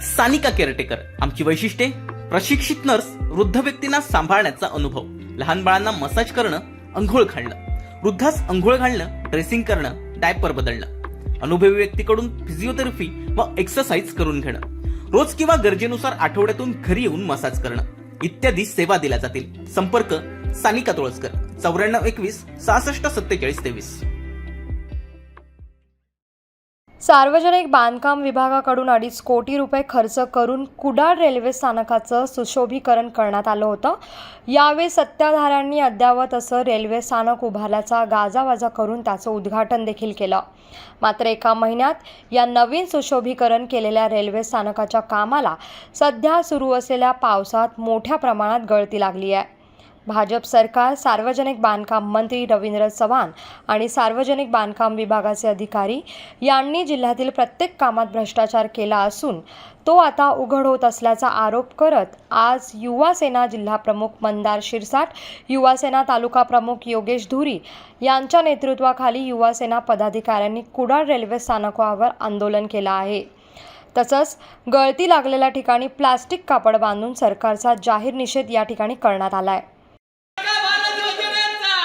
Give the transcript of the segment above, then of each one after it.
Sanika caretaker आमची वैशिष्ट्ये प्रशिक्षित नर्स वृद्ध व्यक्तींना सांभाळण्याचा अनुभव लहान बाळांना मसाज करणं अंघोळ घालणं वृद्धास अंघोळ घालणं ड्रेसिंग करणं डायपर बदलणं अनुभवी व्यक्तीकडून फिजिओथेरपी व एक्सरसाइज करून घेणं रोज किंवा गरजेनुसार आठवड्यातून घरी येऊन मसाज करणं इत्यादी सेवा दिल्या जातील. संपर्क सानिका तुळसकर चौऱ्याण्णव एकवीस सहासष्ट सत्तेचाळीस तेवीस. सार्वजनिक बांधकाम विभागाकडून अडीच कोटी रुपये खर्च करून कुडाळ रेल्वे स्थानकाचं सुशोभीकरण करण्यात आलं होतं. यावेळी सत्ताधाऱ्यांनी अद्यावत असं रेल्वे स्थानक उभारल्याचा गाजावाजा करून त्याचं उद्घाटन देखील केलं. मात्र एका महिन्यात या नवीन सुशोभीकरण केलेल्या रेल्वे स्थानकाच्या कामाला सध्या सुरू असलेल्या पावसात मोठ्या प्रमाणात गळती लागली आहे. भाजप सरकार सार्वजनिक बांधकाम मंत्री रवींद्र चव्हाण आणि सार्वजनिक बांधकाम विभागाचे अधिकारी यांनी जिल्ह्यातील प्रत्येक कामात भ्रष्टाचार केला असून तो आता उघड होत असल्याचा आरोप करत आज युवा सेना जिल्हा प्रमुख मंदार शिरसाट युवा सेना तालुका प्रमुख योगेश धुरी यांच्या नेतृत्वाखाली युवा सेना पदाधिकाऱ्यांनी कुडाळ रेल्वे स्थानकावर आंदोलन केलं आहे. तसंच गळती लागलेल्या ठिकाणी प्लास्टिक कापड बांधून सरकारचा जाहीर निषेध या ठिकाणी करण्यात आला आहे भारत योजनेचा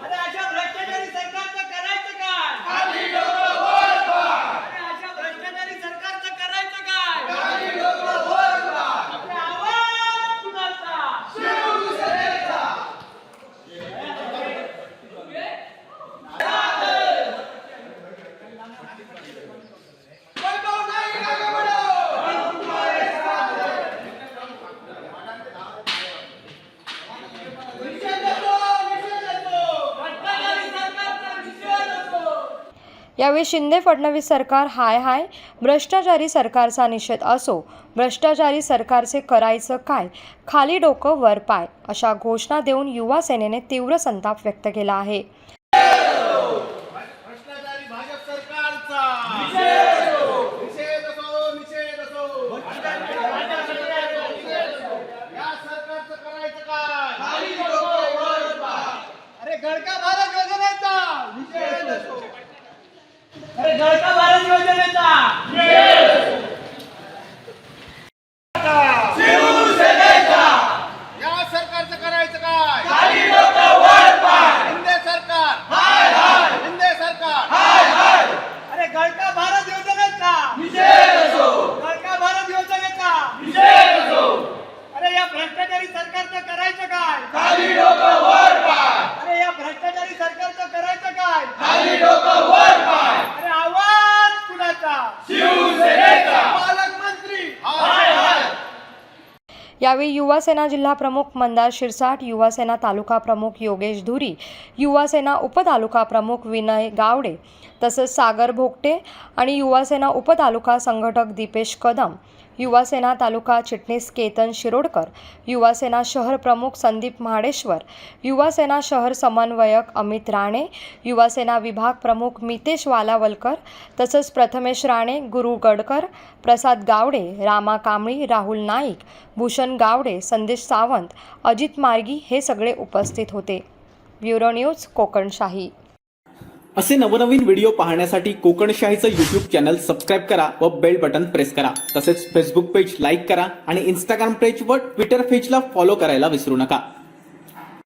अरे अशा भ्रष्टाचारी सरकारचं करायचं काय अरे अशा भ्रष्टाचारी सरकारचं करायचं काय अरे आवाज कुणाचा? निषेध देतो, निषेध देतो. भ्रष्टाचारी सरकारचा निषेध असो. यावेळी शिंदे फडणवीस सरकार हाय हाय भ्रष्टाचारी सरकारचा निषेध असो भ्रष्टाचारी सरकारचे करायचं काय खाली डोकं वर पाय अशा घोषणा देऊन युवा सेनेने तीव्र संताप व्यक्त केला आहे. Venga, venga, यावेळी युवासेना जिल्हाप्रमुख मंदार शिरसाट युवासेना तालुका प्रमुख योगेश धुरी युवासेना उपतालुका प्रमुख विनय गावडे तसंच सागर भोगटे आणि युवासेना उपतालुका संघटक दीपेश कदम युवासेना तालुका चिटणीस केतन शिरोडकर युवासेना शहर प्रमुख संदीप महाडेश्वर युवासेना शहर समन्वयक अमित राणे युवासेना विभाग प्रमुख मितेश वालावलकर तसंच प्रथमेश राणे गुरु गडकर प्रसाद गावडे रामा कांबळी राहुल नाईक भूषण गावडे संदेश सावंत अजित मार्गी हे सगळे उपस्थित होते. Bureau news Kokanshahi. असे नवनवीन व्हिडिओ पाहण्यासाठी कोकणशाहीचं युट्यूब चॅनल सबस्क्राईब करा व बेल बटन प्रेस करा. तसेच फेसबुक पेज लाईक करा आणि इंस्टाग्राम पेज व ट्विटर पेजला फॉलो करायला विसरू नका.